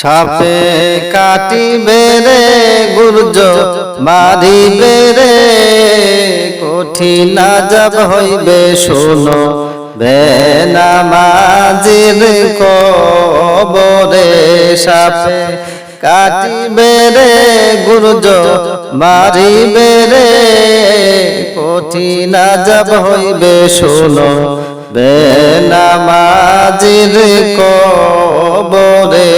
সাপে কাটিবে রে গুর্জ, মারিবে রে, কঠিন যাব হইবে, শোনো, বেনামাজির কবরে সাপে কাটিবে রে গুর্জ, মারিবে রে, কঠিন যাব হইবে, শোনো, বেনামাজির কবরে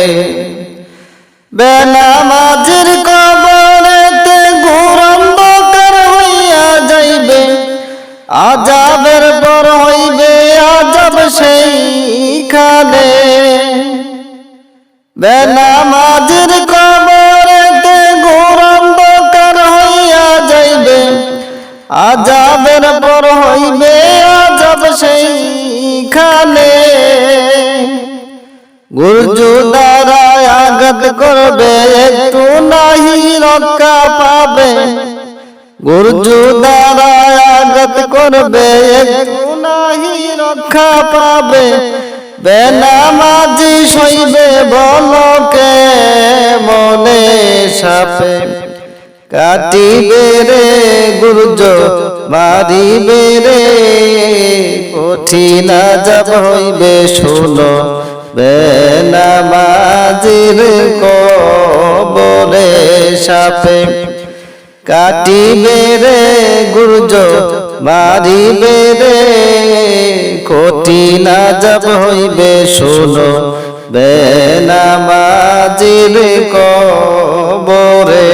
বেনামাজির করবে একটু নাহি রক্ষা পাবে। বেনামাজি সইবে বলকে, মনে সাপে। কাটিবে রে গুরুজ, মারিবে রে, কঠিন যাব হইবে শোনো। বেনামাজির কবরে সাপে। কাটিবে রে গুরুজ মারিবে রে কঠিন যাব হইবে, শোনো। বেনামাজির কবরে।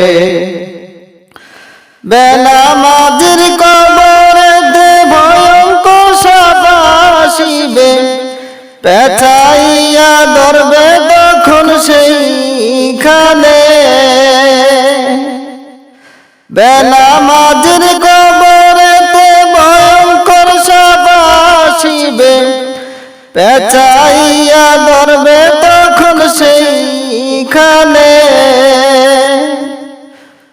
বেনামাজির কবরে দে ভয়ঙ্কর সাবাসিবে পেঁচাইয়া ধরবে তখন সেইখানে। বেনামাজির কবরে পেঁচাইয়া ধরবে তখন সেইখানে।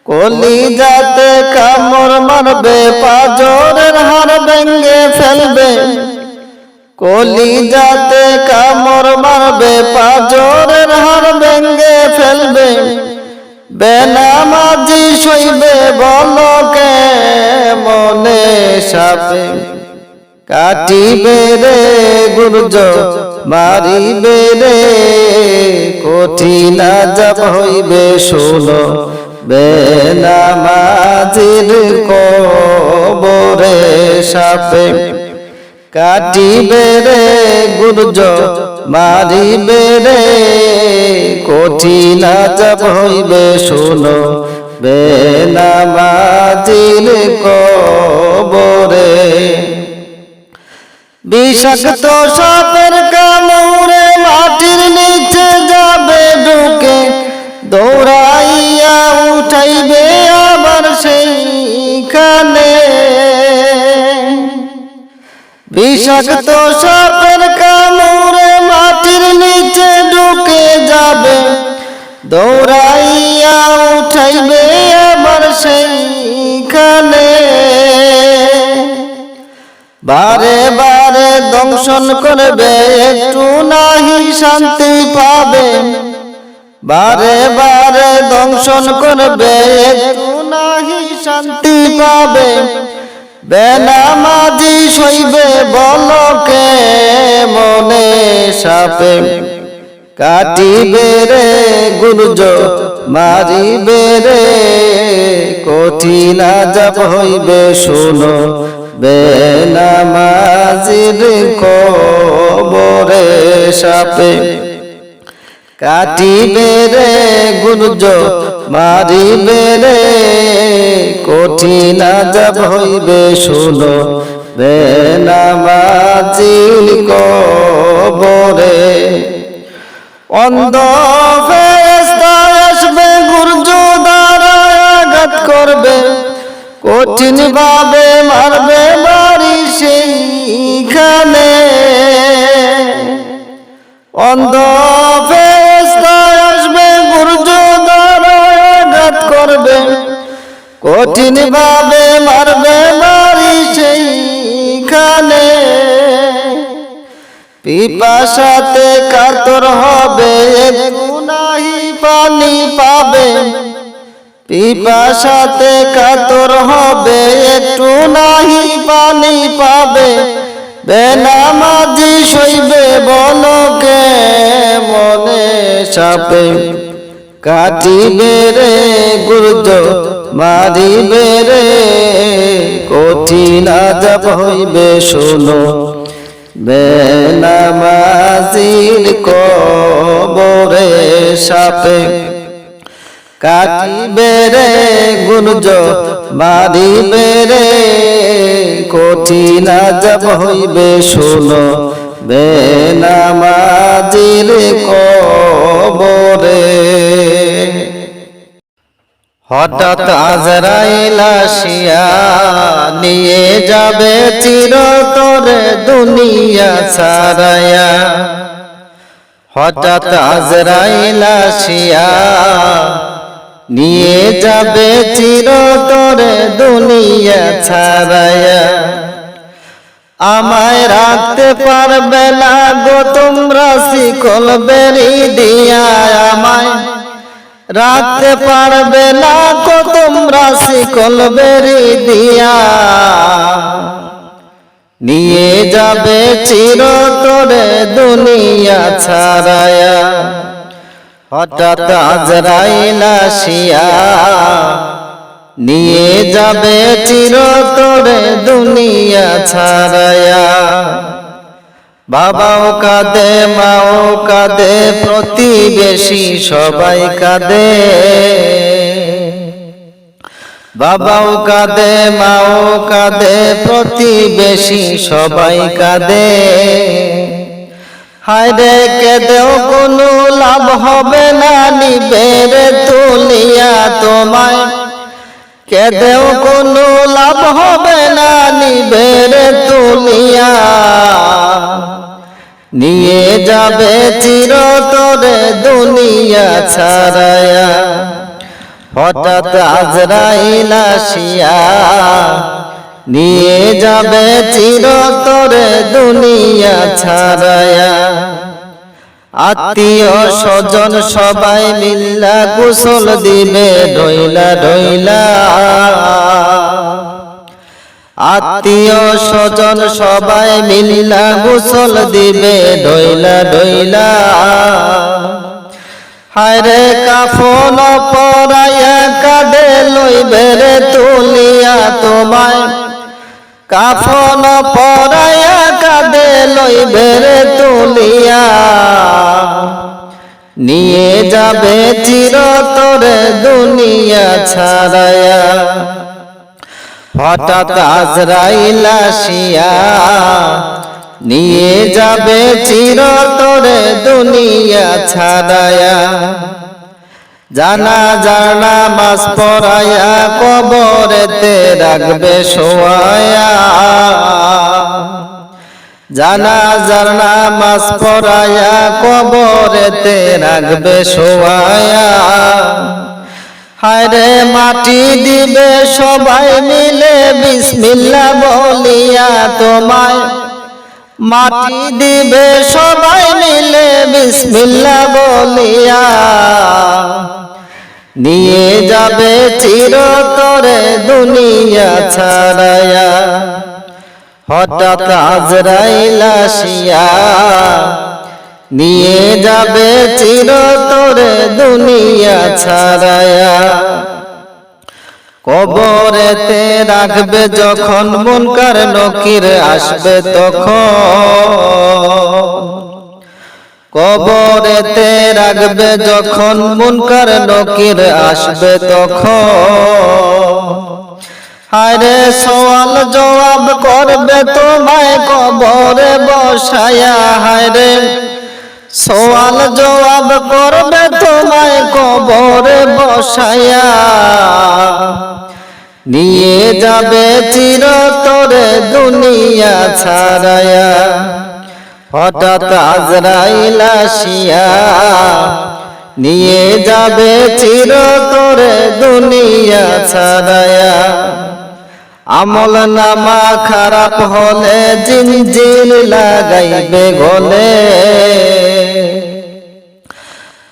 কলি যাতে কামড় মারবে, পাজরের হার ভেঙ্গে ফেলবে। কলি যাতে কামড় মারবে, পাজরের হার ভেঙ্গে ফেলবে। বেলা বেনামাজি সইবে বলকে মনে সাপে? কাটিবে রে গুরজ, মারিবে রে, কঠিন যাব হইবে শোনো। বেনামাজির কবরে সাপে কাটিবে রে গুরজ, মারিবে রে, কঠিন যাব হইবে শোনো। বেনামাজির কবরে বিষাক্ত সাপের কামড়ে মাটির নিচে যাবে ঢুকে দৌড়াইয়া উঠাইবে আবার সেইখানে। বিষাক্ত সাপের কামড়ে করবে, একটু নাহি শান্তি পাবে। বারে বারে দংশন করবে, একটু নাহি শান্তি পাবে। বেনামাজি সইবে বলকে, মনে সাপে কাটিবে রে গুরুজ, মারিবে রে, কঠিন যাব হইবে, শোনো। বেনামাজির কবরে সাপে কাটিবে রে গুরুজ মারিবে রে কঠিন যাব হইবে, শোনো। বেনামাজির কবরে অন্ধ গুরজ দ্বারা আঘাত করবে কঠিন ভাবে মারবে অন্ধ আসবে গুরুজ আঘাত করবে। কঠিন ভাবে মারবে মারি সেইখানে। পিপাসাতে কাতর হবে গুনাহি পানি পাবে। পিপাসাতে কাতর হবে একটু নাহি পানি পাবে। বেনামাজি সইবে বলকে মনে সাপে। কাটিবে রে গুরুজ, মারিবে রে কঠিন আজাব হইবে শোনো। বেনামাজির কবরে সাপে। কাটিবে রে গুরুজ মারিবে রে, কঠিন আজাব হইবে শোনো। বেনামাজির কবরে। হঠাৎ আজরাইল আসিয়া নিয়ে যাবে চিরতরে দুনিয়া ছাড়ায়া হঠাৎ আজরাইল আসিয়া নিয়ে যাবে চিরতরে দুনিয়া ছাড়ায়া। আমায় রাখতে পারবে না গো, তোমরা শিকল বেরি দিয়া আমায়। রাখতে পারবে না গো, তোমরা শিকল বেরি দিয়া। নিয়ে যাবে চিরতরে দুনিয়া ছাড়ায়া। হঠাৎ আজরাইল আসিয়া নিয়ে যাবে চিরতরে দুনিয়া ছাড়ায়া বাবাও কাঁদে, মাও কাঁদে, প্রতিবেশী সবাই কাঁদে। বাবাও কাঁদে, মাও কাঁদে, প্রতিবেশী সবাই কাঁদে। হায়রে কেঁদেও কোনো লাভ হবে না নিবেরে তুলিয়া তোমায়। কেঁদেও কোনো লাভ হবে না নিবেরে তুলিয়া নিয়ে যাবে চিরতরে দুনিয়া ছাড়ায়া। হঠাৎ আজরাইল আসিয়া নিয়ে যাবে চিরতরে দুনিয়া ছাড়ায়া। আত্মীয় স্বজন সবাই মিল্লা কুশল দিবে ডইলা ডইলা আত্মীয় স্বজন সবাই মিল্লা কুশল দিবে ডইলা ডইলা হায়রে কাফন পরায়া কাঁদে লইবে রে তুলিয়া তোমায়। কাফন পরায়া কাঁদে লইবে রে তুলিয়া। নিয়ে যাবে চিরতরে দুনিয়া ছাড়ায়া। হঠাৎ আজরাইল আসিয়া, নিয়ে যাবে চিরতরে দুনিয়া ছাড়ায়া। জানা জানা মাস পরায়া কবরেতে রাখবে শোয়ায়া। জানা জানা মাস পরায়া কবরেতে রাখবে শোয়ায়া। হায়রে মাটি দিবে সবাই মিলে বিসমিল্লা বলিয়া তোমায় মাটি দিবে সবাই মিলে বিসমিল্লা বলিয়া। নিয়ে যাবে চিরতরে দুনিয়া ছাড়ায়া হঠাৎ আজরাইল আসিয়া, নিয়ে যাবে চিরতরে দুনিয়া ছাড়ায়া কবরেতে রাখবে যখন মুনকার নকির আসবে তখন। কবরেতে রাখবে যখন মুনকার নকির আসবে তখন। হায়রে সওয়াল জবাব করবে তোমায় কবরে বসায়া, হায়রে সওয়াল জবাব করবে তোমায় কবরে বসায়া নিয়ে যাবে চিরতরে দুনিয়া ছাড়ায়া হঠাৎ আজরাইল আসিয়া, নিয়ে যাবে চিরতরে দুনিয়া ছাড়ায়া আমল নামা খারাপ হলে জিনজির লাগাইবে গলে।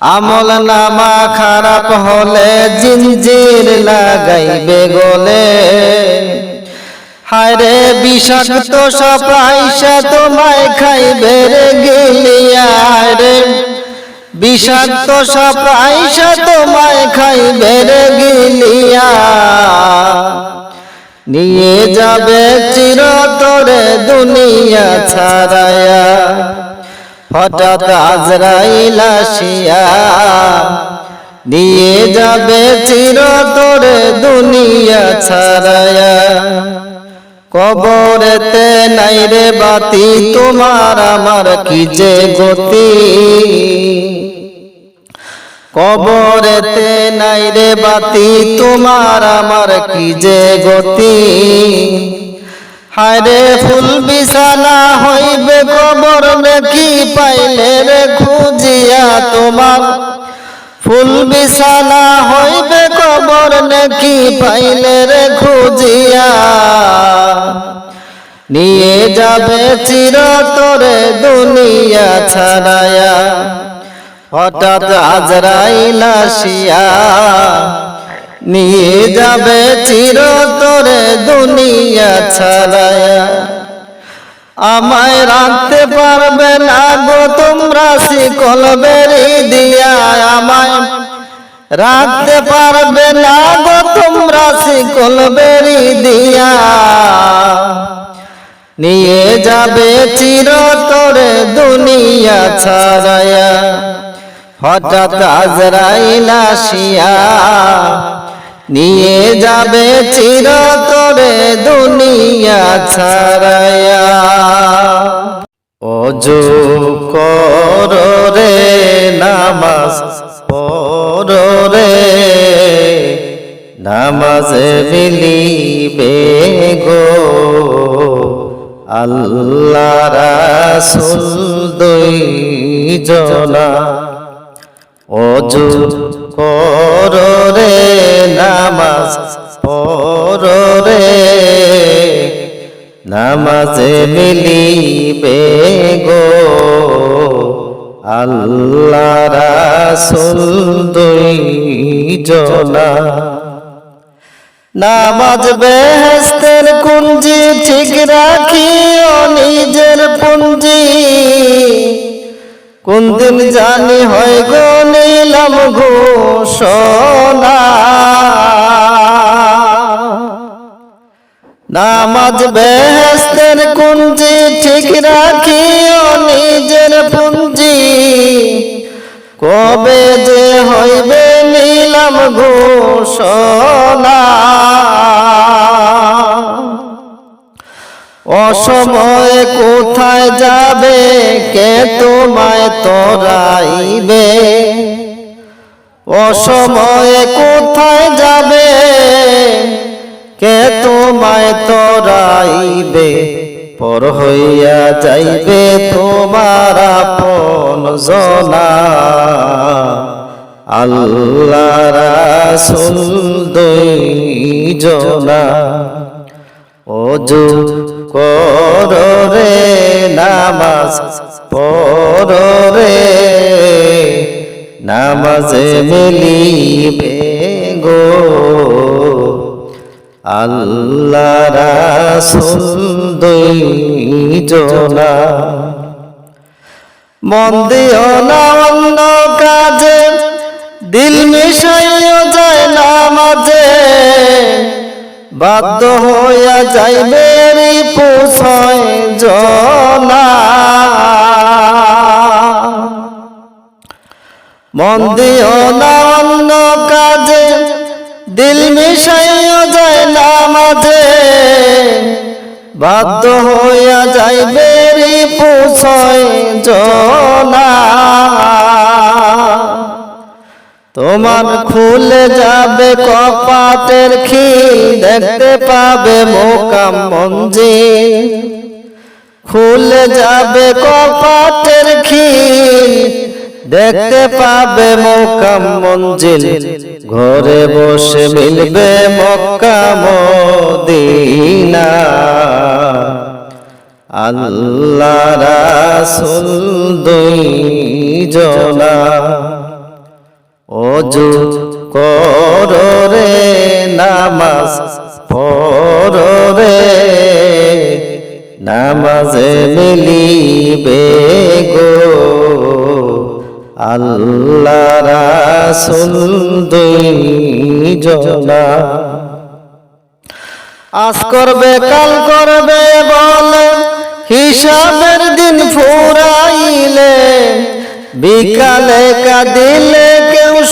আমল নামা খারাপ হলে জিঞ্জির লাগাইবে গলে। হায়রে বিষাক্ত সব আইসা তোমায় খাইবে রে গিলিয়া। রে বিষাক্ত সব আইসা তোমায় খাইবে রে গিলিয়া। নিয়ে যাবে চিরতরে দুনিয়া ছাড়ায়া। হঠাৎ আজরাইল আসিয়া। নিয়ে যাবে চিরতরে দুনিয়া ছাড়ায়া। কবরেতে নাই রে বাতি তোমার আমার কি যে গতি? কবরেতে নাই রে বাতি, তোমার আমার কি যে গতি? হায়রে ফুল বিছানা হইবে কবর নাকি, পাইলে রে খুঁজিয়া তোমার। ফুল বিছানা হইবে কবর নাকি, পাইলে রে খুঁজিয়া। নিয়ে যাবে চিরতরে দুনিয়া ছাড়ায়া। হঠাৎ আজরাইল আসিয়া নিয়ে যাবে চিরতরে দুনিয়া ছাড়ায়া। আমায় রাখতে পারবে না গো তোমরা শিকল বেরি দিয়া। আমায় রাখতে পারবে না গো তোমরা শিকল বেরি দিয়া। নিয়ে যাবে চিরতরে দুনিয়া ছাড়ায়া। হঠাৎ আজরাইল আসিয়া নিয়ে যাবে চিরতরে দুনিয়া ছাড়ায়া অজু কর রে নামাজ, পড় রে নামাজে মিলিবে গো। আল্লাহ রাসুল দুই জনা অজু কর রে নামাজ, পড় রে। নামাজে মিলিবে গো আল্লাহ রাসুল দুই জনা নামাজ বেহেস্তের কুঞ্জি ঠিক রাখিও নিজের পুঞ্জি। কোন দিন জানি হয় গো, নিলাম ঘোষণা নামাজ বেহেস্তের কুঞ্জি ঠিক রাখিও নিজের পুঞ্জি। কবে যে হইবে নিলাম ঘোষণা অসময়ে কোথায় যাবে? কে তোমায় তরাইবে? অসময়ে কোথায় যাবে? কে তোমায় তরাইবে? পর হইয়া যাইবে তোমার আপন জনা। আল্লাহ রাসুল দুই জনা অজু কর রে নামাজ পড় রে নামাজে মিলিবে গো। আল্লাহ রাসুল দুই জনা মন দিও না অন্য কাজে, দিল মিশাইও যায় না মাঝে বাধ্য হইয়া যাইবে পোষয় জনা। মন দিও না অন্য কাজে, দিল মিশাইও যায় না মাঝে। বাধ্য হইয়া যাইবে পোষয় জনা। তোমার খুলে যাবে কপাটের খিল দেখতে পাবে মোকাম মঞ্জিল। খুলে যাবে কপাটের খিল দেখতে পাবে মোকাম মঞ্জিল। ঘরে বসে মিলবে মক্কা মদিনা। আল্লাহ রাসুল দুই জনা অজু কর নামাজ পড় রে নামাজে মিলিবে গো আল্লাহ রাসুল দুই জনা আজ করবে, কাল করবে বলে হিসাবের দিন ফুরাইলে, বিকালে কাঁদিলে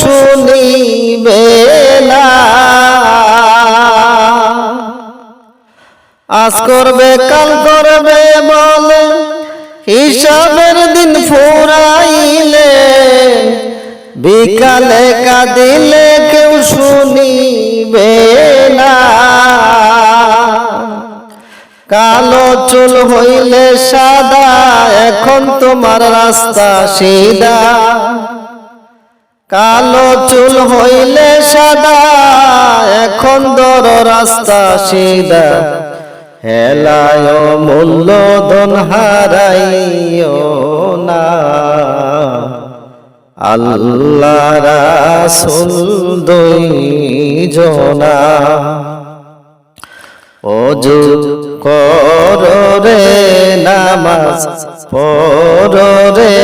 শুনিবে আজ করবে, কাল করবে বলে হিসাবের দিন ফুরাইলে, বিকালে কাঁদিলে কেউ শুনিবে না। কালো চুল হইলে সাদা, এখন তোমার রাস্তা সিদা কালো চুল হইলে সাদা এখন দর রাস্তা সিদা হেলায় মূল্য ধন হারাইও না। আল্লাহ রাসুল দুই জনা অজু কর রে নামাজ পড় রে।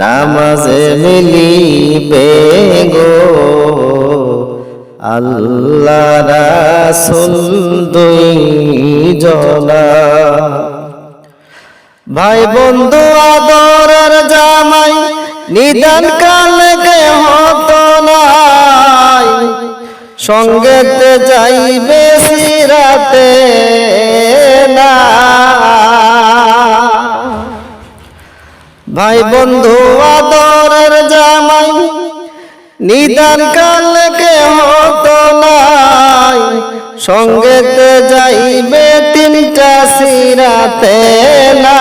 নামাজে মিলিবে গো। আল্লাহ রাসুল দুই জনা ভাই বন্ধু, আদরের জামাই নিদান কালে হতো নাই। সঙ্গেতে যাইবে সিরাতে না ভাই বন্ধু, আদরের জামাই, নিদান কালে কে হতো নাই। সঙ্গেতে যাইবে তিনটা সিরাতে না।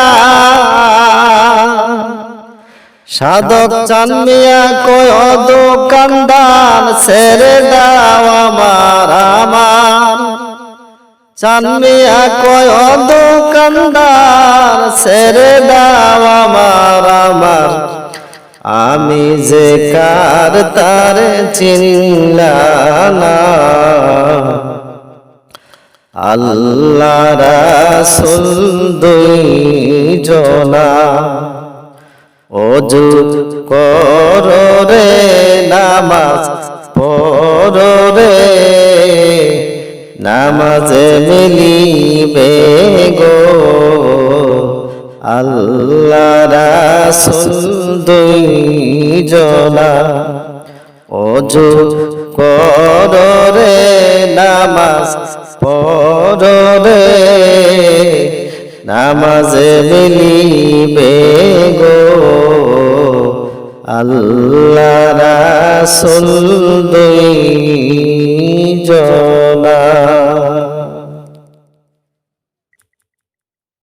সাধক চানমিয়া কয় দোকানদার ছেড়ে দাও আমার আমার। চানমিয়া কয় দোকানদার ছেড়ে দাও আমার আমার। আমি যে কার তার চিল্লানা আল্লাহ রাসুল দুই জনা অজু কর রে নামাজ, পড় রে নামাজে মিলিবে গো। আল্লাহ রাসুল দুই অজু কর নামাজ পড় রে নামাজে মিলিবে গো। আল্লাহ রাসুল দুই জনা